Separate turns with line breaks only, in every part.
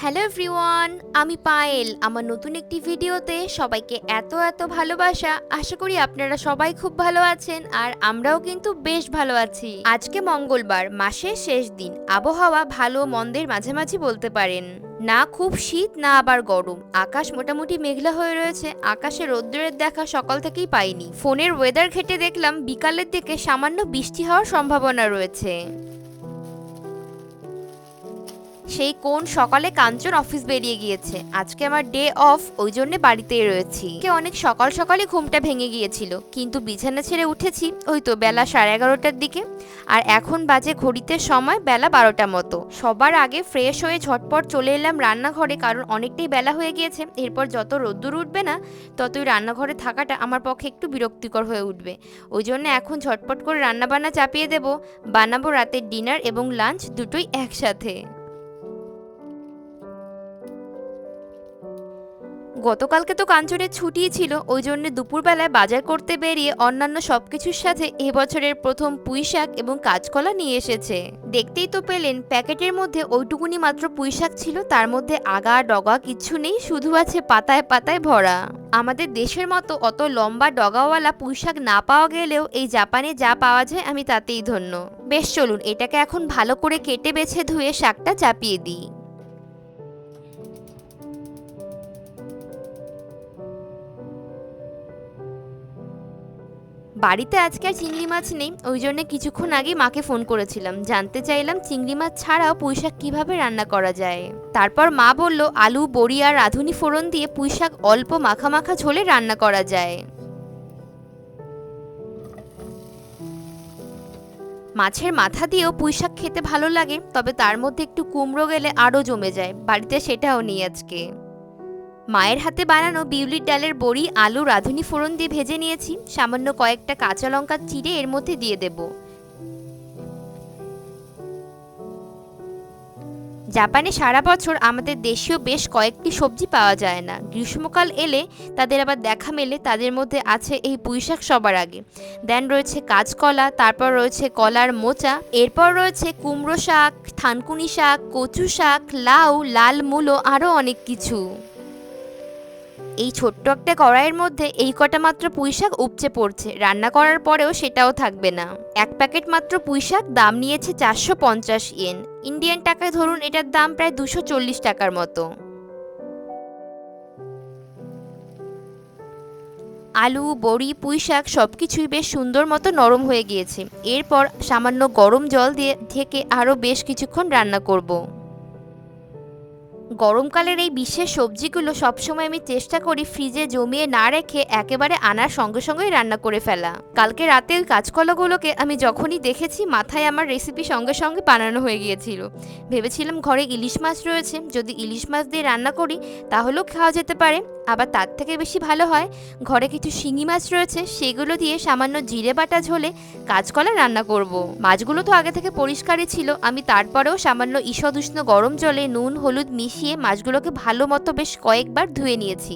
Hello everyone, আমি পায়েল। আমার নতুন একটি ভিডিওতে সবাইকে এত এত ভালোবাসা। আশা করি আপনারা সবাই খুব ভালো আছেন আর আমরাও কিন্তু বেশ ভালো আছি। আজকে মঙ্গলবার, মাসের শেষ দিন। আবহাওয়া ভালো মন্দের মাঝামাঝি বলতে পারেন। না খুব শীত, না আবার গরম। আকাশ মোটামুটি মেঘলা হয়ে রয়েছে। আকাশে রৌদ্রের দেখা সকাল থেকেই পাইনি। ফোনের ওয়েদার ঘেটে দেখলাম বিকালের দিকে সামান্য বৃষ্টি হওয়ার সম্ভাবনা রয়েছে। সেই কোন সকালে কাঞ্চন অফিস বেরিয়ে গিয়েছে। আজকে আমার ডে অফ ওই জন্য বাড়িতেই রয়েছি। অনেক সকাল সকালে ঘুমটা ভেঙে গিয়েছিল। কিন্তু বিছানা ছেড়ে উঠেছি, ওই তো বেলা সাড়ে এগারোটার দিকে। আর এখন বাজে ঘড়িতে সময় বেলা বারোটা মতো। সবার আগে ফ্রেশ হয়ে ঝটপট চলে এলাম রান্নাঘরে, কারণ অনেকটাই বেলা হয়ে গিয়েছে। এরপর যত রোদ্দুর উঠবে না, ততই রান্নাঘরে থাকাটা আমার পক্ষে একটু বিরক্তিকর হয়ে উঠবে। ওই জন্য এখন ঝটপট করে রান্নাবান্না চাপিয়ে দেব। বানাবো রাতের ডিনার এবং লাঞ্চ দুটোই একসাথে। গতকালকে তো কাঞ্চনের ছুটি ছিল, ওই জন্য দুপুরবেলায় বাজার করতে বেরিয়ে অন্যান্য সব কিছুর সাথে এবছরের প্রথম পুঁই শাক এবং কাঁচকলা নিয়ে এসেছে। দেখতেই তো পেলেন, প্যাকেটের মধ্যে ওইটুকুনি মাত্র পুঁই শাক ছিল, তার মধ্যে আগা, ডগা কিছু নেই, শুধু আছে পাতায় পাতায় ভরা। আমাদের দেশের মতো অত লম্বা ডগাওয়ালা পুঁই শাক না পাওয়া গেলেও এই জাপানে যা পাওয়া যায় আমি তাতেই ধন্য। বেশ চলুন, এটাকে এখন ভালো করে কেটে বেছে ধুয়ে শাকটা চাপিয়ে দিই। বাড়িতে আজকে আর চিংড়ি মাছ নেই, ওই জন্য কিছুক্ষণ আগে মাকে ফোন করেছিলাম। জানতে চাইলাম চিংড়ি মাছ ছাড়াও পুঁইশাক কীভাবে রান্না করা যায়। তারপর মা বলল, আলু, বড়ি আর রাঁধুনি ফোড়ন দিয়ে পুঁইশাক অল্প মাখা মাখা ঝোলে রান্না করা যায়। মাছের মাথা দিয়েও পুঁইশাক খেতে ভালো লাগে, তবে তার মধ্যে একটু কুমড়ো গেলে আরও জমে যায়, বাড়িতে সেটাও নেই আজকে। মায়ের হাতে বানানো বিউলির ডালের বড়ি, আলু, রাঁধুনি, ফোড়ন দিয়ে ভেজে নিয়েছি। সামান্য কয়েকটা কাঁচা লঙ্কা চিড়ে এর মধ্যে দিয়ে দেব। জাপানে সারা বছর আমাদের দেশীয় বেশ কয়েকটি সবজি পাওয়া যায় না। গ্রীষ্মকাল এলে তাদের আবার দেখা মেলে, তাদের মধ্যে আছে এই পুঁইশাক সবার আগে। দেন রয়েছে কাঁচকলা, তারপর রয়েছে কলার মোচা, এরপর রয়েছে কুমড়ো শাক, থানকুনি শাক, কচু শাক, লাউ, লাল মূলো, আরও অনেক কিছু। এই ছোট্ট একটা কড়াইয়ের মধ্যে এই কটা মাত্র পুঁইশাক উপচে পড়ছে। রান্না করার পরেও সেটাও থাকবে না। এক প্যাকেট মাত্র পুঁইশাক, দাম নিয়েছে চারশো পঞ্চাশ ইয়েন। ইন্ডিয়ান টাকায় ধরুন এটার দাম প্রায় দুশো চল্লিশ টাকার মতো। আলু, বড়ি পুঁই শাক সব কিছুই বেশ সুন্দর মতো নরম হয়ে গিয়েছে। এরপর সামান্য গরম জল দিয়ে ঢেকে আরও বেশ কিছুক্ষণ রান্না করব। গরমকালের এই বিশেষ সবজিগুলো সবসময় আমি চেষ্টা করি ফ্রিজে জমিয়ে না রেখে একেবারে আনার সঙ্গে সঙ্গেই রান্না করে ফেলা। কালকে রাতে ওই কাঁচকলাগুলোকে আমি যখনই দেখেছি, মাথায় আমার রেসিপি সঙ্গে সঙ্গে বানানো হয়ে গিয়েছিল। ভেবেছিলাম ঘরে ইলিশ মাছ রয়েছে, যদি ইলিশ মাছ দিয়ে রান্না করি, তাহলেও খাওয়া যেতে পারে। আবার তার থেকে বেশি ভালো হয়, ঘরে কিছু শিঙি মাছ রয়েছে, সেগুলো দিয়ে সামান্য জিরে বাটা ঝোলে কাঁচকলা রান্না করব। মাছগুলো তো আগে থেকে পরিষ্কারই ছিল, আমি তারপরেও সামান্য ঈষদ উষ্ণ গরম জলে নুন, হলুদ মিশিয়ে মাছগুলোকে ভালো মতো বেশ কয়েকবার ধুয়ে নিয়েছি।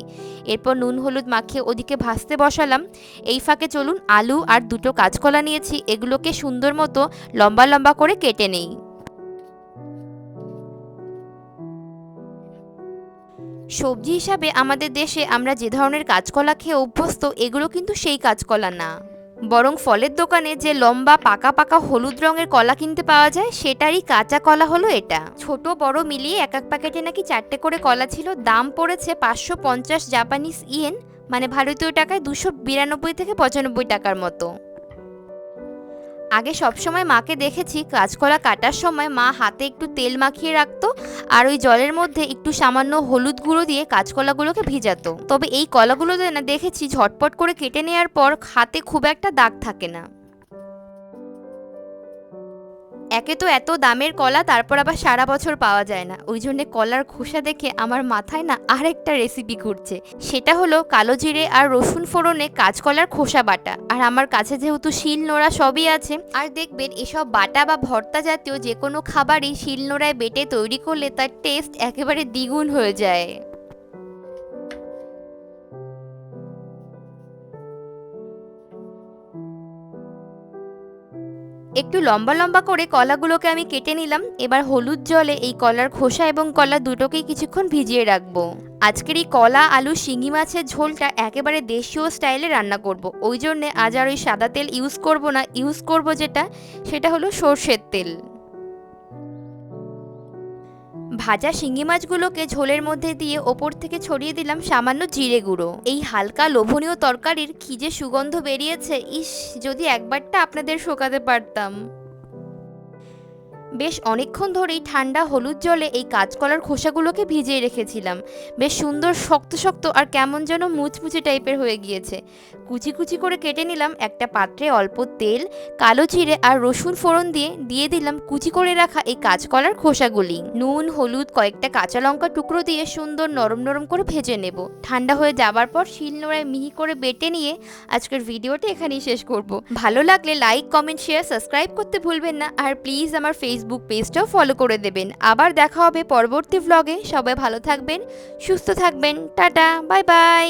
এরপর নুন, হলুদ মাখিয়ে ওদিকে ভাজতে বসালাম। এই ফাঁকে চলুন, আলু আর দুটো কাঁচকলা নিয়েছি, এগুলোকে সুন্দর মতো লম্বা লম্বা করে কেটে নেই। সবজি হিসাবে আমাদের দেশে আমরা যে ধরনের কাঁচকলা খেয়ে অভ্যস্ত, এগুলো কিন্তু সেই কাঁচকলা না। বরং ফলের দোকানে যে লম্বা, পাকা পাকা হলুদ রঙের কলা কিনতে পাওয়া যায়, সেটারই কাঁচা কলা হলো এটা। ছোট, বড় মিলিয়ে এক এক প্যাকেটে নাকি চারটে করে কলা ছিল, দাম পড়েছে পাঁচশো পঞ্চাশ জাপানিজ ইয়েন মানে ভারতীয় টাকায় দুশো বিরানব্বই থেকে পঁচানব্বই টাকার মতো। আগে সবসময় মাকে দেখেছি কাঁচকলা কাটার সময় মা হাতে একটু তেল মাখিয়ে রাখতো আর ওই জলের মধ্যে একটু সামান্য হলুদ গুঁড়ো দিয়ে কাঁচকলাগুলোকে ভিজাতো। তবে এই কলাগুলোতে না দেখেছি ঝটপট করে কেটে নেওয়ার পর হাতে খুব একটা দাগ থাকে না। একে তো এত দামের কলা, তারপর আবার সারা বছর পাওয়া যায় না। ওই জন্যে কলার খোসা দেখে আমার মাথায় না আরেকটা রেসিপি ঘুরছে। সেটা হলো কালো জিরে আর রসুন ফোড়নে কাঁচকলার খোসা বাটা। আর আমার কাছে যেহেতু শিল নোড়া সবই আছে, আর দেখবেন এসব বাটা বা ভর্তা জাতীয় যে কোনো খাবারই শিল নোড়ায় বেটে তৈরি করলে তার টেস্ট একেবারে দ্বিগুণ হয়ে যায়। একটু লম্বা লম্বা করে কলাগুলোকে আমি কেটে নিলাম। এবার হলুদ জলে এই কলার খোসা এবং কলা দুটোকেই কিছুক্ষণ ভিজিয়ে রাখব। আজকের এই কলা, আলু, শিঙি মাছের ঝোলটা একেবারে দেশীয় স্টাইলে রান্না করব। ওই জন্যে আজ আর ওই সাদা তেল ইউজ করব না। ইউজ করব যেটা, সেটা হলো সর্ষের তেল। ভাজা শিঙি মাছগুলোকে ঝোলের মধ্যে দিয়ে ওপর থেকে ছড়িয়ে দিলাম সামান্য জিরে গুঁড়ো। এই হালকা লোভনীয় তরকারির যে সুগন্ধ বেরিয়েছে, ইস, যদি একবারটা আপনাদের শোকাতে পারতাম। বেশ অনেকক্ষণ ধরেই ঠান্ডা হলুদ জলে এই কাঁচকলার খোসাগুলোকে ভিজিয়ে রেখেছিলাম। বেশ সুন্দর, শক্ত শক্ত আর কেমন যেন মুচমুচে টাইপের হয়ে গিয়েছে। কুচি কুচি করে কেটে নিলাম একটা পাত্রে অল্প তেল, কালো জিরে আর রসুন ফোড়ন দিয়ে দিয়ে দিলাম কুচি করে রাখা এই কাঁচকলার খোসাগুলি। নুন, হলুদ, কয়েকটা কাঁচা লঙ্কা টুকরো দিয়ে সুন্দর নরম নরম করে ভেজে নেব। ঠান্ডা হয়ে যাবার পর শিল নোড়ায় মিহি করে বেটে নিয়ে আজকের ভিডিওটা এখানেই শেষ করব। ভালো লাগলে লাইক, কমেন্ট, শেয়ার, সাবস্ক্রাইব করতে ভুলবেন না। আর প্লিজ আমার ফেসবুক পেজটাও ফলো করে দেবেন। আবার দেখা হবে পরবর্তী ব্লগে সবাই ভালো থাকবেন, সুস্থ থাকবেন। Tata bye bye